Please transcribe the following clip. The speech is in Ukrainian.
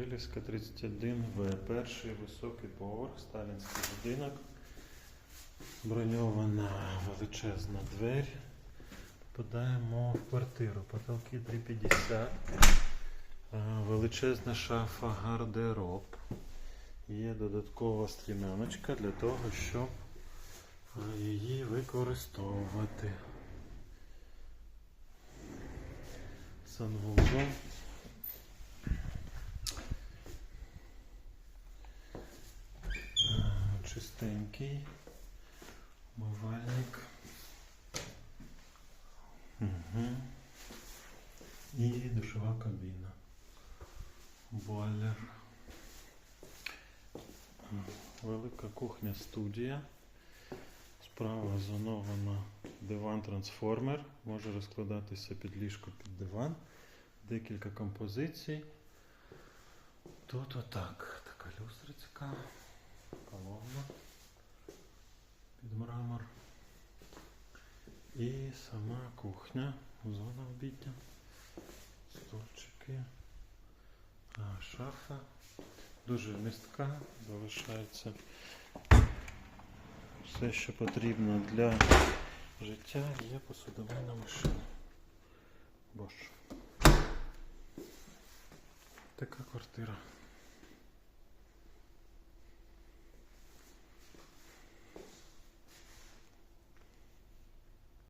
Кирилівська 31В. Перший високий поверх, сталінський будинок. Броньована величезна двері. Попадаємо в квартиру. Потолки 3,50. Е, Величезна шафа гардероб. Є додаткова стрімяночка для того, щоб її використовувати. Санвузол. Чистенький. Умивальник. Угу. І душова кабіна. Бойлер. Велика кухня студія. Справа зонована диван-трансформер. Може розкладатися під ліжко під диван. Декілька композицій. Тут отак. Така люстрицька. Колонна під мрамор. І сама кухня, зона обідня, стульчики, шафа. Дуже містка, залишається все, що потрібно для життя, є посудовина машина. Bosch. Така квартира.